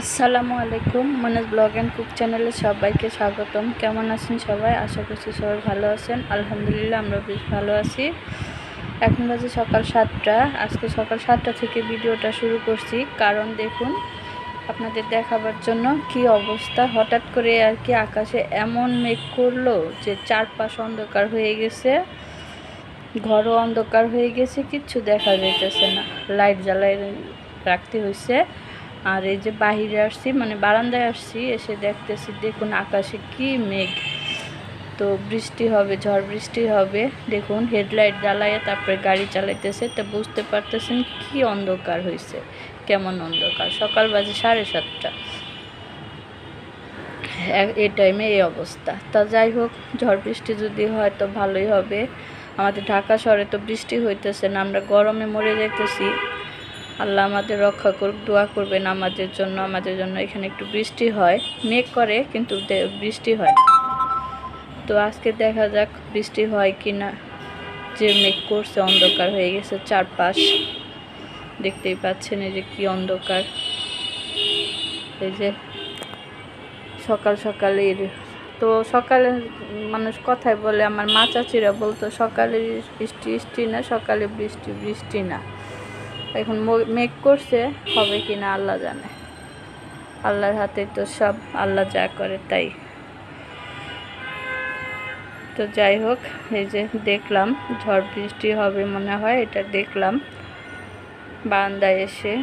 আসসালামু আলাইকুম, Manoj blog and cook চ্যানেলে সবাইকে স্বাগতম। কেমন আছেন সবাই? আশা করছি সবাই ভালো আছেন। আলহামদুলিল্লাহ, আমরা বেশ ভালো আছি। এখন বাজে সকাল সাতটা। আজকে সকাল সাতটা থেকে ভিডিওটা শুরু করছি। কারণ দেখুন, আপনাদের দেখাবার জন্য কি অবস্থা। হঠাৎ করে আর কি আকাশে এমন মেঘ করল যে চারপাশ অন্ধকার হয়ে গেছে। ঘরও অন্ধকার হয়ে গেছে, কিচ্ছু দেখা যাইতেছে না। লাইট জ্বালাই রাখতে হয়েছে আর এই যে বাহিরে আসছি মানে বারান্দায় আসছি, এসে দেখতেছি দেখুন আকাশে কি মেঘ। তো বৃষ্টি হবে, ঝড় বৃষ্টি হবে, দেখুন হেডলাইট জ্বালাইয়ে তারপরে গাড়ি চালাইতেছে। তা বুঝতে পারতেছেন কি অন্ধকার হয়েছে কেমন অন্ধকার? সকাল বাজে সাড়ে সাতটা। এ- টাইমে এই অবস্থা। তা যাই হোক, ঝড় বৃষ্টি যদি হয় তো ভালোই হবে। আমাদের ঢাকা শহরে তো বৃষ্টি হইতেছে না, আমরা গরমে মরে যাইতেছি। আল্লাহ আমাদের রক্ষা করুক, দোয়া করবেন আমাদের জন্য আমাদের জন্য এখানে একটু বৃষ্টি হয়। মেঘ করে, কিন্তু বৃষ্টি হয় তো আজকে দেখা যাক বৃষ্টি হয় কি না যে মেঘ করছে, অন্ধকার হয়ে গেছে চারপাশ। দেখতেই পাচ্ছেন এই যে কি অন্ধকার। এই যে সকাল সকালের তো সকালে মানুষ কথায় বলে, আমার মা চাচিরা বলতো সকালে বৃষ্টি বৃষ্টি না, সকালে বৃষ্টি বৃষ্টি না। এখন মেঘ করছে, হবে কি না আল্লাহ জানে। আল্লাহর হাতে তো সব, আল্লাহ যা করে তাই। তো যাই হোক, এই যে দেখলাম, ঝড় বৃষ্টি হবে মনে হয়, এটা দেখলাম। বারান্দায় এসে।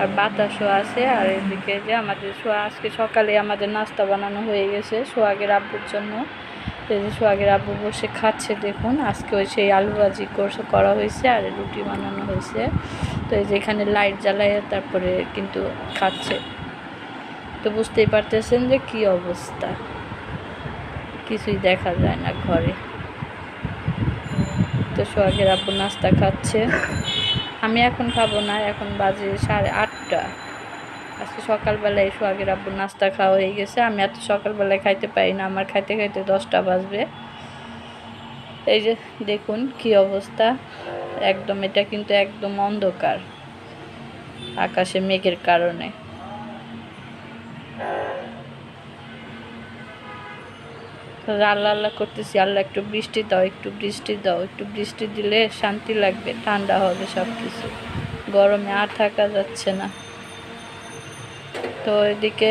আর বাতাসও আছে, আর এদিকে যে আমাদের সোয়া আজকে সকালে আমাদের নাস্তা বানানো হয়ে গেছে সোহাগের আব্বুর জন্য। যে সোহাগের আব্বু বসে খাচ্ছে, দেখুন, আজকে ওই সেই আলু ভাজি করছে করা হয়েছে আর রুটি বানানো হয়েছে। তো এই যে এখানে লাইট জ্বালায় তারপরে কিন্তু খাচ্ছে। তো বুঝতেই পারতেছেন যে কি অবস্থা। কিছুই দেখা যায় না ঘরে। তো সোহাগের আব্বু নাস্তা খাচ্ছে। আমি এখন খাব না, এখন বাজে সাড়ে আটটা। আজকে সকালবেলায় সোহাগের আব্বু নাস্তা খাওয়া হয়ে গেছে। আমি এত সকালবেলায় খাইতে পারি না, আমার খাইতে খাইতে দশটা বাজবে। এই যে দেখুন কি অবস্থা। একদম, এটা কিন্তু একদম অন্ধকার, আকাশে মেঘের কারণে। আল্লাহ আল্লাহ করতেছি, আল্লাহ একটু বৃষ্টি দাও, একটু বৃষ্টি দাও। একটু বৃষ্টি দিলে শান্তি লাগবে, ঠান্ডা হবে সব কিছু গরমে আর থাকা যাচ্ছে না। তো এদিকে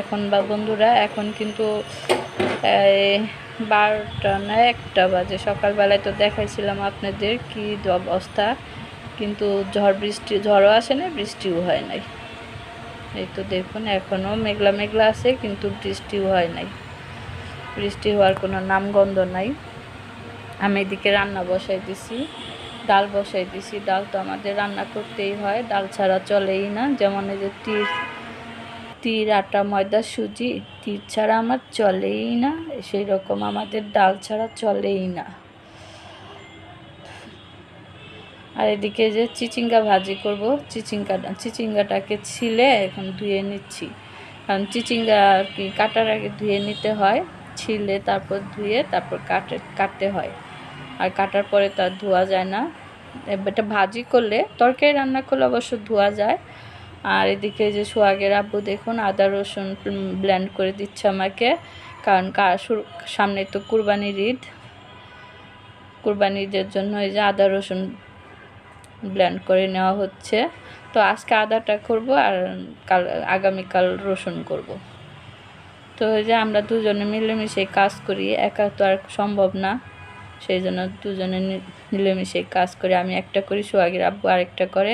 এখন বা বন্ধুরা, এখন কিন্তু বারোটা না, একটা বাজে। সকালবেলায় তো দেখাইছিলাম আপনাদের কি অবস্থা। কিন্তু ঝড় বৃষ্টি, ঝড়ও আসে না বৃষ্টিও হয় নাই। এই তো দেখুন এখনও মেঘলা মেঘলা আছে, কিন্তু বৃষ্টিও হয় নাই। বৃষ্টি হওয়ার কোনো নামগন্ধ নাই। আমি এদিকে রান্না বসাই দিছি, ডাল বসাই দিছি। ডাল তো আমাদের রান্না করতেই হয়, ডাল ছাড়া চলেই না। যেমন এই যে তীর, আটা, ময়দা, সুজি, তীর ছাড়া আমার চলেই না সেই রকম আমাদের ডাল ছাড়া চলেই না। আর এদিকে যে চিচিঙ্গা ভাজি করব, চিচিঙ্গা চিচিঙ্গাটাকে ছিলে এখন ধুয়ে নিচ্ছি। কারণ চিচিঙ্গা আর কি কাটার আগে ধুয়ে নিতে হয়, ছিলে তারপর ধুয়ে তারপর কাটে, কাটতে হয়। আর কাটার পরে তার ধোয়া যায় না। এটা ভাজি করলে তরকারি রান্না করলে অবশ্য ধোয়া যায় আর এদিকে যে সোহাগের আব্বু, দেখুন, আদা রসুন ব্লেন্ড করে দিচ্ছে আমাকে। কারণ সামনে তো কুরবানির ঈদ। কুরবানির ঈদের জন্য এই যে আদা রসুন ব্লেন্ড করে নেওয়া হচ্ছে। তো আজকে আদাটা করব আর কাল, আগামীকাল রসুন করব। তো এই যে আমরা দুজনে মিলেমিশে কাজ করি, একা তো আর সম্ভব না। সেই জন্য দুজনে মিলেমিশে কাজ করি। আমি একটা করি, সোহাগের আব্বু আরেকটা করে।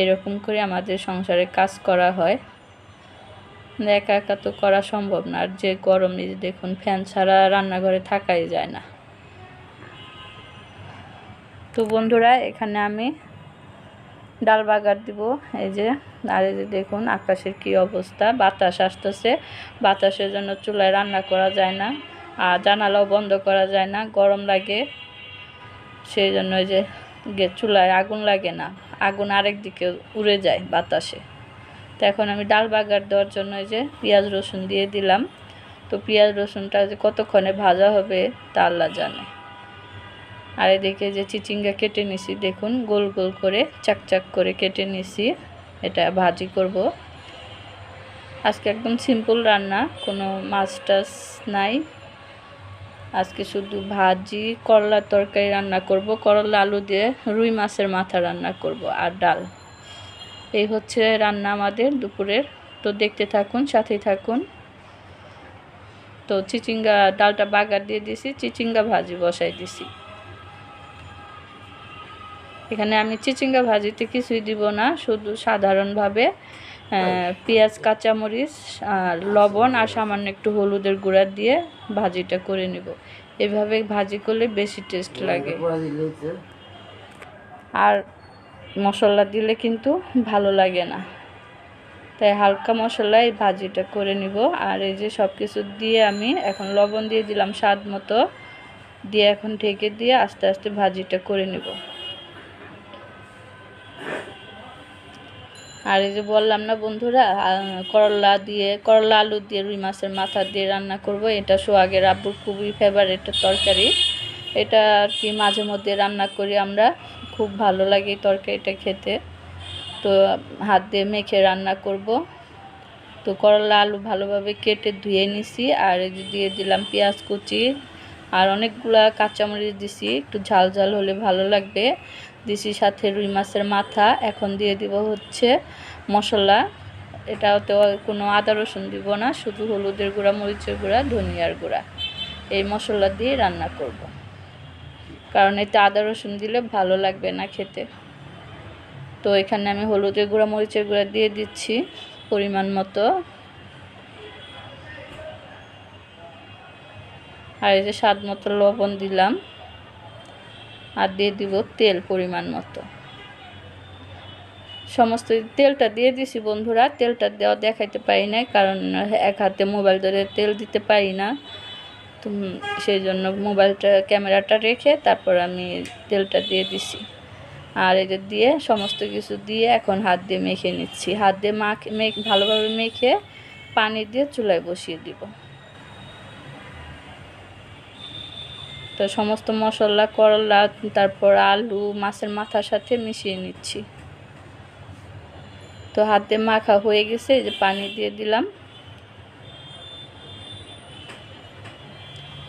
এরকম করে আমাদের সংসারে কাজ করা হয়। একা একা তো করা সম্ভব না, আর যে গরম এই যে দেখুন, ফ্যান ছাড়া রান্নাঘরে থাকাই যায় না। তো বন্ধুরা, এখানে আমি ডাল বাগার দিব, এই যে, আর এই যে দেখুন, আকাশের কি অবস্থা, বাতাস আসতেছে। বাতাসের জন্য চুলায় রান্না করা যায় না, আর জানালাও বন্ধ করা যায় না, গরম লাগে। সেই জন্য ওই যে চুলায় আগুন লাগে না। আগুন আরেক দিকে উড়ে যায় বাতাসে। তো এখন আমি ডাল বাগার দেওয়ার জন্য এই যে পেঁয়াজ রসুন দিয়ে দিলাম। তো পেঁয়াজ রসুনটা যে কতক্ষণে ভাজা হবে তা আল্লাহ জানে। আর এদিকে যে চিচিঙ্গা কেটে নিছি, দেখুন, গোল গোল করে, চাক চাক করে কেটে নিছি। এটা ভাজি করব। আজকে একদম সিম্পল রান্না, কোনো মাছ টাছ নাই। আজকে শুধু ভাজি করলার তরকারি রান্না করব। করলা, আলু দিয়ে রুই মাছের মাথা রান্না করব আর ডাল। এই হচ্ছে রান্না আমাদের দুপুরের। তো দেখতে থাকুন, সাথেই থাকুন। তো চিচিঙ্গা ডালটা বাগার দিয়ে দিছি, চিচিঙ্গা ভাজি বসাই দিছি। এখানে আমি চিচিঙ্গা ভাজিতে কিছুই দিব না, শুধু সাধারণভাবে পেঁয়াজ, কাঁচামরিচ আর লবণ আর সামান্য একটু হলুদের গুঁড়া দিয়ে ভাজিটা করে নিব। এভাবে ভাজি করলে বেশি টেস্ট লাগে। আর মশলা দিলে কিন্তু ভালো লাগে না। তাই হালকা মশলায় ভাজিটা করে নিব। আর এই যে সব কিছু দিয়ে আমি এখন লবণ দিয়ে দিলাম স্বাদ মতো। দিয়ে এখন ঢেকে দিয়ে আস্তে আস্তে ভাজিটা করে নিব। আর এই যে বললাম না বন্ধুরা করলা দিয়ে, করলা আলু দিয়ে রুই মাছের মাথা দিয়ে রান্না করব। এটা সোহাগের আব্বুর খুবই ফেভারিট তরকারি। এটা আর কি মাঝে মধ্যে রান্না করি আমরা। খুব ভালো লাগে তরকারিটা খেতে। তো হাত দিয়ে মেখে রান্না করব। তো করলা আলু ভালোভাবে কেটে ধুয়ে নিছি। আর এই যে দিয়ে দিলাম পেঁয়াজ কুচি। আর অনেকগুলা কাঁচামরিচ দিছি। একটু ঝাল ঝাল হলে ভালো লাগবে। দিছি সাথে রুই মাছের মাথা, এখন দিয়ে দিব হচ্ছে মশলা। এটাতে কোনো আদা রসুন দিব না, শুধু হলুদের গুঁড়া, মরিচের গুঁড়া, ধনিয়ার গুঁড়া। এই মশলা দিয়ে রান্না করব। কারণ এতে আদা রসুন দিলে ভালো লাগবে না খেতে। তো এখানে আমি হলুদের গুঁড়া, মরিচের গুঁড়া দিয়ে দিচ্ছি পরিমাণ মতো। আর এই যে স্বাদ মতো লবণ দিলাম। আর দিয়ে দিব তেল পরিমাণ মতো। সমস্ত তেলটা দিয়ে দিছি বন্ধুরা, তেলটা দেওয়া দেখাইতে পারি না কারণ এক হাতে মোবাইল ধরে তেল দিতে পারি না। তো সেই জন্য মোবাইলটা, ক্যামেরাটা রেখে তারপর আমি তেলটা দিয়ে দিছি। আর এটা দিয়ে সমস্ত কিছু দিয়ে এখন হাত দিয়ে মেখে নিচ্ছি। হাত দিয়ে মাখে, মেখে, ভালোভাবে মেখে পানি দিয়ে চুলায় বসিয়ে দিব। তো সমস্ত মশলা, করলা, তারপর আলু, মাছের মাথার সাথে মিশিয়ে নিচ্ছি। তো হাতে মাখা হয়ে গেছে যে পানি দিয়ে দিলাম।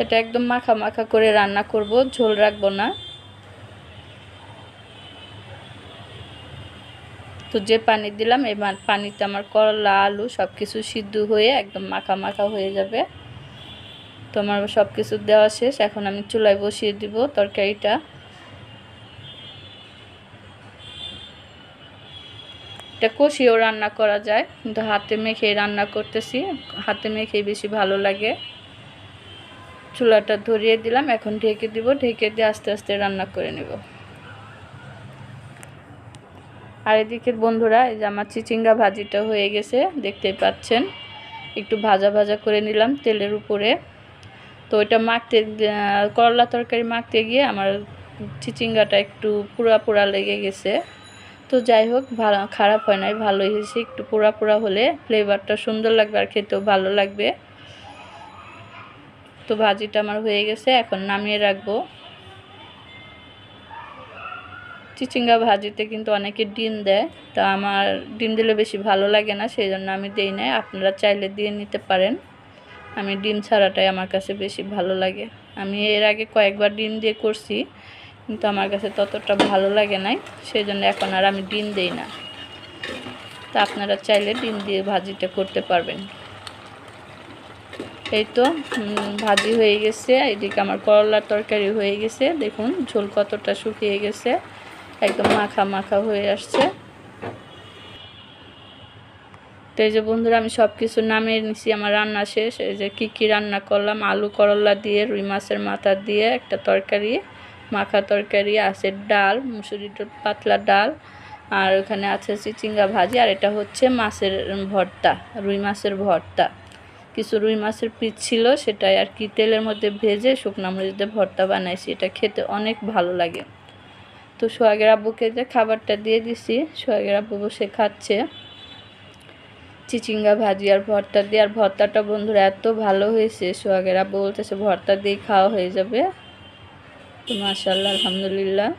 এটা একদম মাখা মাখা করে রান্না করব, ঝোল রাখব না। তো যে পানি দিলাম এই পানিতে আমার করলা, আলু সব কিছু সিদ্ধ হয়ে একদম মাখা মাখা হয়ে যাবে। তো আমার সব কিছু দেওয়া শেষ। এখন আমি চুলায় বসিয়ে দিব তরকারিটা। এটা কষিয়েও রান্না করা যায়, কিন্তু হাতে মেখে রান্না করতেছি। হাতে মেখে বেশি ভালো লাগে। চুলাটা ধরিয়ে দিলাম, এখন ঢেকে দিব। ঢেকে দিয়ে আস্তে আস্তে রান্না করে নেব। আর এদিকে বন্ধুরা, এই যে আমার চিচিঙ্গা ভাজিটা হয়ে গেছে, দেখতেই পাচ্ছেন। একটু ভাজা ভাজা করে নিলাম তেলের উপরে। তো ওইটা মাখতে করলা তরকারি মাখতে গিয়ে আমার চিচিঙ্গাটা একটু পুরা পুরা লেগে গেছে। তো যাই হোক ভালো খারাপ হয় নাই, ভালোই হয়েছে। একটু পোড়া পোড়া হলে ফ্লেভারটা সুন্দর লাগবে আর খেতেও ভালো লাগবে। তো ভাজিটা আমার হয়ে গেছে, এখন নামিয়ে রাখব। চিচিঙ্গা ভাজিতে কিন্তু অনেকে ডিম দেয়, তা আমার ডিম দিলে বেশি ভালো লাগে না, সেই জন্য আমি দিই না আপনারা চাইলে দিয়ে নিতে পারেন। আমি ডিম ছাড়াটাই আমার কাছে বেশি ভালো লাগে। আমি এর আগে কয়েকবার ডিম দিয়ে করছি, কিন্তু আমার কাছে ততটা ভালো লাগে নাই সেই জন্য এখন আর আমি ডিম দিই না। তা আপনারা চাইলে ডিম দিয়ে ভাজিটা করতে পারবেন। এই তো ভাজি হয়ে গেছে, এদিকে আমার করলার তরকারি হয়ে গেছে, দেখুন ঝোল কতটা শুকিয়ে গেছে, একদম মাখা মাখা হয়ে আসছে। তো এই যে বন্ধুরা, আমি সব কিছু নামিয়ে নিছি, আমার রান্না শেষ। এই যে কী কী রান্না করলাম? আলু করলা দিয়ে, রুই মাছের মাথা দিয়ে, একটা তরকারি, মাখা তরকারি, আছে ডাল মুসুরি পাতলা ডাল, আর ওখানে আছে চিচিঙ্গা ভাজি, আর এটা হচ্ছে মাছের ভর্তা, রুই মাছের ভর্তা। কিছু রুই মাছের পিস ছিল, সেটাই আর কি তেলের মধ্যে ভেজে শুকনো মরিচ দিয়ে ভর্তা বানাইছি। এটা খেতে অনেক ভালো লাগে। তো সোহাগের আব্বুকে যে খাবারটা দিয়ে দিছি, সোহাগের আব্বু বসে খাচ্ছে। চিচিঙ্গা ভাজি আর ভর্তা দিয়ে। আর ভর্তাটা বন্ধুরা এত ভালো হয়েছে, সোহাগের বলতেছে, ভর্তা দিয়ে খাওয়া হয়ে যাবে। তো মাশাল্লাহ আলহামদুলিল্লাহ।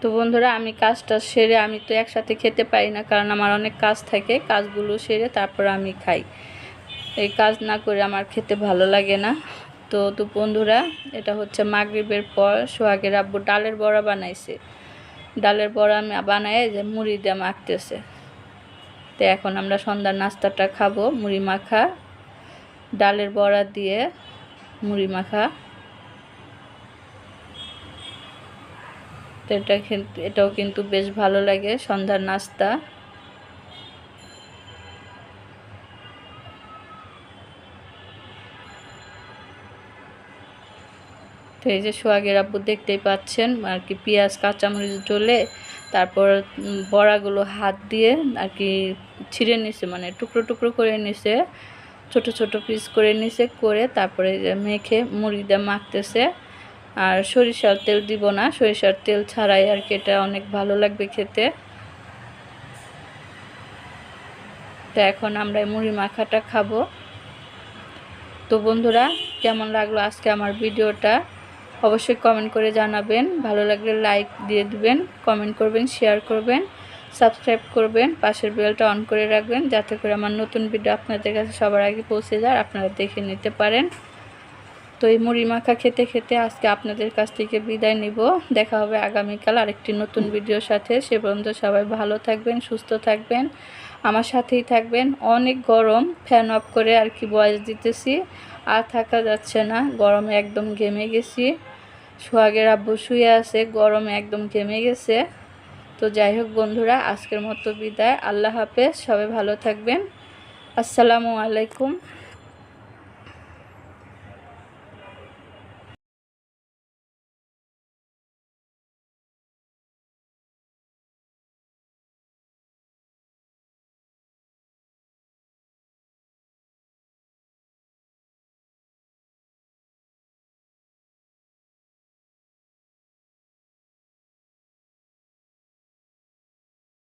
তো বন্ধুরা, আমি কাজটা সেরে আমি তো একসাথে খেতে পারি না, কারণ আমার অনেক কাজ থাকে। কাজগুলো সেরে তারপর আমি খাই। এই কাজ না করে আমার খেতে ভালো লাগে না। তো তো বন্ধুরা, এটা হচ্ছে মাগরিবের পর সোহাগের আব্বু ডালের বড়া বানাইছে। ডালের বড়া আমি বানাই যে মুড়ি দিয়ে মাখতেছে। তো এখন আমরা সন্ধ্যার নাস্তাটা খাব, মুড়ি মাখা, ডালের বড়া দিয়ে মুড়ি মাখা। তো এটা এটাও কিন্তু বেশ ভালো লাগে সন্ধ্যার নাস্তা। তো এই যে সোহাগের আব্বু দেখতেই পাচ্ছেন, আর কি পেঁয়াজ, কাঁচামরিচ জ্বলে তারপর বড়াগুলো হাত দিয়ে আর কি ছিঁড়ে নিছে মানে টুকরো টুকরো করে নিছে, ছোট ছোট পিস করে নিছে, করে তারপরে মেখে মুড়ি দিয়ে মাখতেছে। আর সরিষার তেল দিব না, সরিষার তেল ছাড়াই আর কি এটা অনেক ভালো লাগবে খেতে। তো এখন আমরা মুড়ি মাখাটা খাব। তো বন্ধুরা, কেমন লাগল আজকে আমার ভিডিওটা? অবশ্যই কমেন্ট করে জানাবেন। ভালো লাগলে লাইক দিয়ে দিবেন কমেন্ট করবেন শেয়ার করবেন সাবস্ক্রাইব করবেন, পাশের বেলটা অন করে রাখবেন, যাতে করে আমার নতুন ভিডিও আপনাদের কাছে সবার আগে পৌঁছে যায় আপনারা দেখে নিতে পারেন। তো এই মুড়ি মাখা খেতে খেতে আজকে আপনাদের কাছ থেকে বিদায় নিব। দেখা হবে আগামীকাল আরেকটি নতুন ভিডিওর সাথে। সে পর্যন্ত সবাই ভালো থাকবেন, সুস্থ থাকবেন। আমার সাথেই থাকবেন। অনেক গরম ফ্যান অফ করে আর কি বয়স দিতেছি। আর থাকা যাচ্ছে না, গরমে একদম ঘেমে গেছি। সোহাগের আব্বু শুয়ে আছে, গরম একদম ঘেমে গেছে। তো যাই হোক বন্ধুরা, আজকের মতো বিদায়। আল্লাহ হাফেজ, সবাই ভালো থাকবেন। আসসালামু আলাইকুম।